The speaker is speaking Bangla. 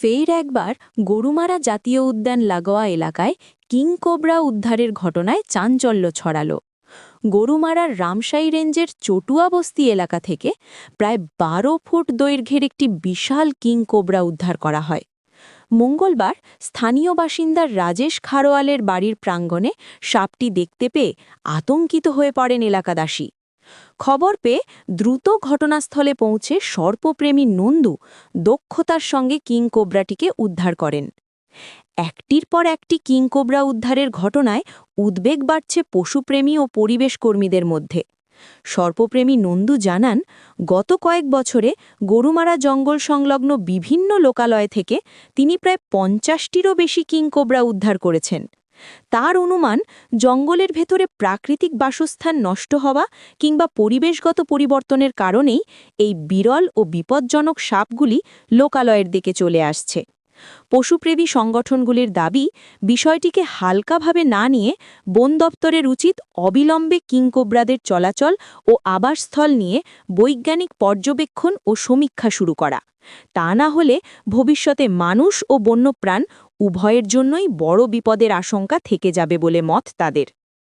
ফের একবার গরুমারা জাতীয় উদ্যান লাগোয়া এলাকায় কিং কিংকোবরা উদ্ধারের ঘটনায় চাঞ্চল্য ছড়াল। গরুমারার রামসাই রেঞ্জের চটুয়া বস্তি এলাকা থেকে প্রায় বারো ফুট দৈর্ঘ্যের একটি বিশাল কিং কিংকোবরা উদ্ধার করা হয়। মঙ্গলবার স্থানীয় বাসিন্দার রাজেশ খারোয়ালের বাড়ির প্রাঙ্গণে সাপটি দেখতে পেয়ে আতঙ্কিত হয়ে পড়েন এলাকাবাসী খবর পেয়ে দ্রুত ঘটনাস্থলে পৌঁছে সর্পপ্রেমী নন্দু দক্ষতার সঙ্গে কিংকোবরাটিকে উদ্ধার করেন। একটির পর একটি কিংকোবরা উদ্ধারের ঘটনায় উদ্বেগ বাড়ছে পশুপ্রেমী ও পরিবেশ কর্মীদের মধ্যে। সর্পপ্রেমী নন্দু জানান, গত কয়েক বছরে গরুমারা জঙ্গল সংলগ্ন বিভিন্ন লোকালয় থেকে তিনি প্রায় পঞ্চাশটিরও বেশি কিংকোবরা উদ্ধার করেছেন। তার অনুমান জঙ্গলের ভেতরে প্রাকৃতিক বাসস্থান নষ্ট হওয়া কিংবা পরিবেশগত পরিবর্তনের কারণেই এই বিরল ও বিপজ্জনক সাপগুলি লোকালয়ের দিকে চলে আসছে। পশুপ্রেমী সংগঠনগুলির দাবি, বিষয়টিকে হালকাভাবে না নিয়ে বন দপ্তরের উচিত অবিলম্বে কিংকোবরাদের চলাচল ও আবাসস্থল নিয়ে বৈজ্ঞানিক পর্যবেক্ষণ ও সমীক্ষা শুরু করা। তা না হলে ভবিষ্যতে মানুষ ও বন্যপ্রাণ উভয়ের জন্যই বড় বিপদের আশঙ্কা থেকে যাবে বলে মত তাদের।